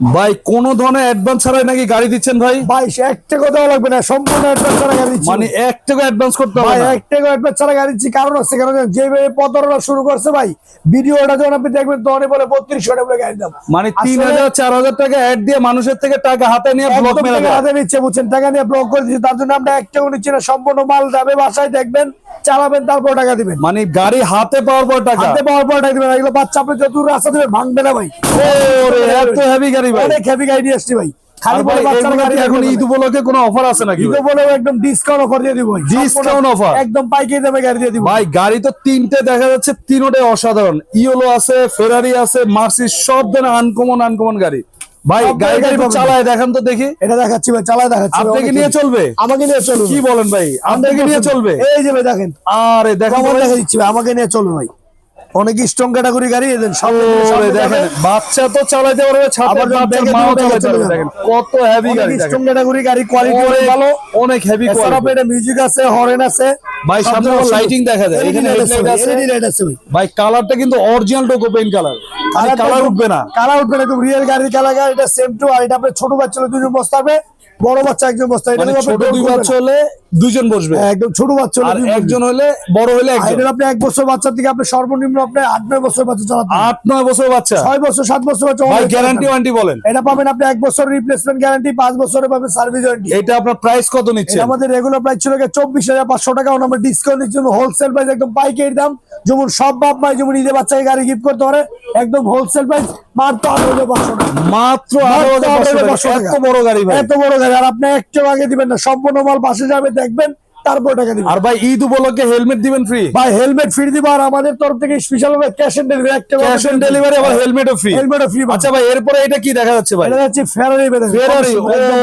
ভাই কোন ধরনের অ্যাডভান্স ছাড়াই নাকি গাড়ি দিচ্ছেন ভাই? ভাই এক টাকা দেওয়া লাগবে না সম্পূর্ণ অ্যাডভান্স ছাড়া গাড়ি দিচ্ছি। মানে এক টাকা অ্যাডভান্স করতে হবে ভাই এক টাকা অ্যাডভান্স ছাড়া গাড়ি দিচ্ছি কারণ আছে কারণ যেভাবে প্রতারণা শুরু করছে ভাই ভিডিওটা যখন আপনি দেখবেন তখনই বলে বত্রিশ টাকা গাড়ি দাম। মানে তিন হাজার চার হাজার টাকা অ্যাড দিয়ে মানুষের থেকে টাকা হাতে নিয়ে ব্লক মেরে। হাতে নিচ্ছে বুঝছেন? টাকা নিয়ে ব্লক করে দিচ্ছে তার জন্য আমরা এক টাকা নিচ্ছি না সম্পূর্ণ মাল যাবে বাসায় দেখবেন চালাবেন তারপর টাকা দিবেন। মানে গাড়ি হাতে পাওয়ার পর টাকা। হাতে পাওয়ার পর টাকা দিবেন এগুলো বাচ্চা আপনি যত রাস্তা দেবেন ভাঙবে না ভাই। ওরে এত হেভি গাড়ি ভাই। অনেক হেভি গাড়ি নিয়ে ভাই। খালি বলে বাচ্চার গাড়ি এখন ঈদ উপলক্ষে কোনো অফার আছে নাকি ঈদ ভাই? বলে একদম ডিসকাউন্ট অফার দিয়ে দিব একদম পাইকারি দামে গাড়ি দিয়ে দিব। ভাই গাড়ি তো তিনটে দেখা যাচ্ছে তিনোটাই অসাধারণ। ইওলো আছে ফেরারি আছে মার্সি সব ধরনের আনকমন আনকমন গাড়ি। ভাই গাড়ি একটু চালায় দেখান তো দেখি। এটা দেখাচ্ছি ভাই চালায় দেখাচ্ছি ভাই, আপনাকে নিয়ে চলবে? আমাকে নিয়ে চলবে। কি বলেন ভাই? আপনাকে নিয়ে চলবে? এই যে ভাই দেখেন। আরে দেখেন আমাকে নিয়ে চলবে ভাই। অনেক স্ট্রং ক্যাটাগরি গাড়ি এদের দেখেন বাচ্চা তো চালাতে পারবে পারবে। দেখেন কত হেভি গাড়ি স্ট্রং ক্যাটাগরি গাড়ি কোয়ালিটি অনেক ভালো অনেক হেভি আপনার এটা মিউজিক আছে হরেন আছে। ভাই, সামনে lighting দেখা যায়। এখানে headlight আছে। এলইডি লাইট আছে ভাই। কালারটা কিন্তু অরিজিনাল টোকো পেইন্ট কালার আর কালার উঠবে না। কালার উঠবে না রিয়েল গাড়ির কালার এটা সেম টু আর এটা আপনার ছোট বাচ্চা দুজন বসতে হবে বড় বাচ্চা একজন বসতে মানে ছোট দুই বাচ্চা হলে দুজন বসবে। হ্যাঁ, একদম ছোট বাচ্চা হলে। একজন হলে বড় হলে একজন। আপনি এক বছর বাচ্চার থেকে আপনি সর্বনিম্ন আপনি আট নয় বছর বাচ্চা চালাতে আট নয় বছর বাচ্চা? ছয় বছর সাত বছর বাচ্চা ভাই গ্যারান্টি চালাতে ওয়ারেন্টি বলেন। এটা পাবেন আপনি এক বছর রিপ্লেসমেন্ট গ্যারান্টি পাঁচ বছরে পাবেন সার্ভিস ওয়ারেন্টি এটা আপনার প্রাইস কত নিচ্ছে আমাদের রেগুলার প্রাইস ছিল চব্বিশ হাজার পাঁচশো টাকা। আমরা ডিসকাউন্টের জন্য হোলসেল প্রাইস একদম পাইকারি দাম। যেমন সব বাপ মাই যেমন ঈদের বাচ্চাকে গাড়ি গিফট করতে পারে একদম হোলসেল প্রাইস মাত্র আঠারো হাজার পাঁচশো টাকা। মাত্র আঠারো হাজার পাঁচশো টাকা। এত বড় গাড়ি এত বড় গাড়ি আর আপনি একটু আগে দিবেন না সম্পূর্ণ মাল বাসে যাবে দেখবেন তারপর টাকা দিবেন। আর ভাই ঈদ উপলক্ষে হেলমেট দিবেন ফ্রি ভাই হেলমেট ফ্রি দিব আর আমাদের তরফ থেকে স্পেশাল ভাবে ক্যাশ অন ডেলিভারি একটা ক্যাশ অন ডেলিভারি আবার হেলমেটও ফ্রি হেলমেটও ফ্রি আচ্ছা ভাই এরপরে এটা কি দেখা যাচ্ছে ভাই? এটা হচ্ছে ফেরারি ফেরারি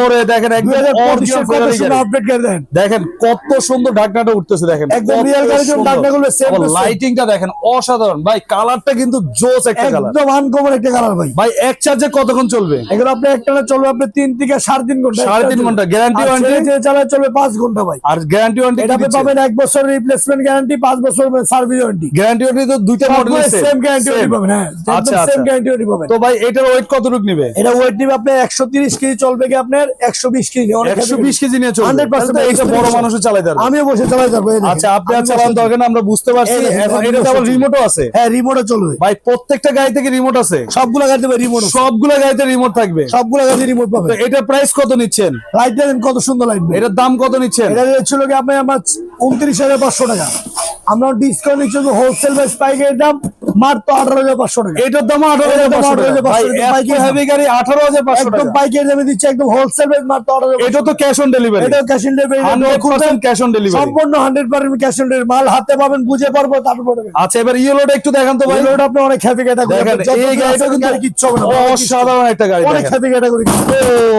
ওরে দেখেন একদম অরিজিনাল ফেরারি আপডেট করে দেন। দেখেন কত সুন্দর ঢাকনাটা উঠতেছে দেখেন। একদম real গাড়ির জন্য ঢাকনাগুলো same। লাইটিংটা দেখেন অসাধারণ। ভাই কালারটা কিন্তু জোস একটা কালার একদম আনকমন একটা কালার ভাই। ভাই এক চার্জে কতক্ষণ চলবে? এগুলো আপনি একটা চলবে আপনি তিন থেকে সাড়ে তিন ঘণ্টা। সাড়ে তিন ঘণ্টা, গ্যারান্টি যে চালায় চলবে পাঁচ ঘণ্টা ভাই। আর গ্যারান্টি ওয়ারেন্টি এটা পাবেন এক বছর রিপ্লেসমেন্ট গ্যারান্টি পাঁচ বছর সার্ভিস ওয়ারেন্টি গ্যারান্টি ওয়ারেন্টি তো দুইটা মডেল সেম গ্যারান্টি পাবেন হ্যাঁ। আচ্ছা সেম গ্যারান্টি পাবেন। তো ভাই এটার ওয়েট কতটুকু নিবে? এটা ওয়েট নিবে আপনি একশো তিরিশ কেজি চলবে কি আপনার একশো বিশ কেজি। অনেক একশো বিশ কেজি নিয়ে চলবে। 100% এটা বড় মানুষও চালাতে পারবে আমিও বসে এই দেখেন। আচ্ছা আপনি চালান দরকার না আমরা বুঝতে পারছি। এখন এটা রিমোটও আছে। হ্যাঁ রিমোটও চলবে। ভাই প্রত্যেকটা গাড়ি থেকে রিমোট আছে। সবগুলো গাড়িতে রিমোট সবগুলো গাড়িতে রিমোট থাকবে। সবগুলো গাড়ি রিমোট তো পাবেন। এটার প্রাইস কত নিচ্ছেন? লাইট দেখেন কত সুন্দর লাইট এটার দাম কত নিচ্ছেন? এটা রেট ছিল কি আপনি আমার উনত্রিশ হাজার পাঁচশো টাকা। আমরা ডিসকাউন্ট হিসেবে হোলসেল বেস পাইকারি দাম। মাত্র আঠারো হাজার পাঁচশো টাকা। এটার দাম আঠারো হাজার এটার দাম পাঁচশো টাকা। 18,500 ভাই টাকা, এত পাইকারি হেভি গাড়ি আঠারো হাজার পাঁচশো একদম টাকা। দামে দিচ্ছি একদম হোলসেল প্রাইস মাত্র আঠারো এটা তো ক্যাশ অন ডেলিভারি এটা cash on delivery cash on delivery সম্পূর্ণ hundred percent cash on delivery মাল হাতে পাবেন বুঝে পারব তারপর আচ্ছা এবার ইয়েলোটা একটু দেখান তো ভাই। আপনি অনেক হ্যাপি দেখেন এই গাড়িটা কিন্তু কিচ্ছু হবে না। অসাধারণ একটা গাড়ি অনেক হ্যাপি ক্যাটাগরি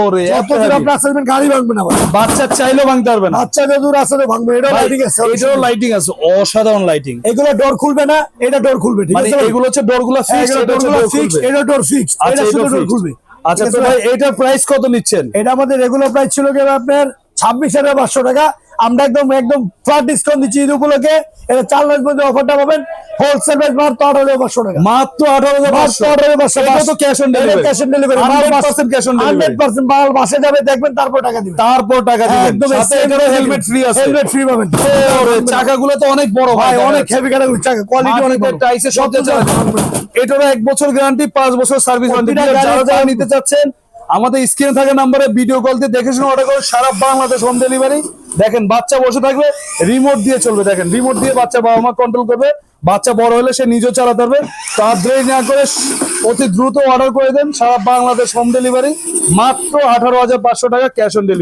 ওরে এত যত আপনি আসবেন গাড়ি ভাঙবে না বাচ্চা চাইলেও ভাঙতে পারবে না। বাচ্চা যত আসলে ভাঙবে। এটা লাইটিং আছে লাইটিং আছে। অসাধারণ লাইটিং এগুলো ডোর খুলবে না এটা ডোর খুলবে ঠিক মানে আছে? এগুলো হচ্ছে ডোরগুলো ফিক্স এটা ডোরগুলো ডোর ফিক্স এটা আচ্ছা এটা শুধু ডোর খুলবে। আচ্ছা তো ভাই এটার প্রাইস কত নিচ্ছেন? এটা আমাদের রেগুলার প্রাইস ছিল কি আপনার? ছাব্বিশ হাজার পাঁচশো টাকা। আমরা একদম একদম ফ্ল্যাট ডিসকাউন্ট দিচ্ছি ঈদ উপলক্ষে। এটা চার মাস মধ্যে অফারটা পাবেন। হোলসেল প্রাইস মাত্র আঠারো পাঁচশো টাকা। মাত্র আঠারো মাত্র আঠারো পাঁচশো। এটা তো cash on delivery cash on delivery cash on hundred delivery percent মাল বাসে যাবে দেখবেন তারপর টাকা দিবেন। তারপর টাকা দিবেন। একদম হেলমেট ফ্রি আছে। হেলমেট ফ্রি পাবেন। চাকাগুলো তো অনেক বড় ভাই অনেক হেভি ক্যাটাগরি চাকা কোয়ালিটি অনেক টাইসে সব এটারও এক বছর গ্যারান্টি পাঁচ বছর সার্ভিস যারা যারা নিতে চাচ্ছেন আমাদের স্ক্রিনে থাকা নাম্বারে ভিডিও কল দিয়ে দেখে শুনে অর্ডার করে সারা বাংলাদেশ হোম ডেলিভারি দেখেন, বাচ্চা বসে থাকবে রিমোট দিয়ে চলবে, দেখেন রিমোট দিয়ে বাচ্চা বাবা মা কন্ট্রোল করবে, বাচ্চা বড় হলে সে নিজেও চালাতে পারবে। তার না করে অতি দ্রুত অর্ডার করে দেন, সারা বাংলাদেশ হোম ডেলিভারি মাত্র আঠারো হাজার পাঁচশো টাকা ক্যাশ অন ডেলিভারি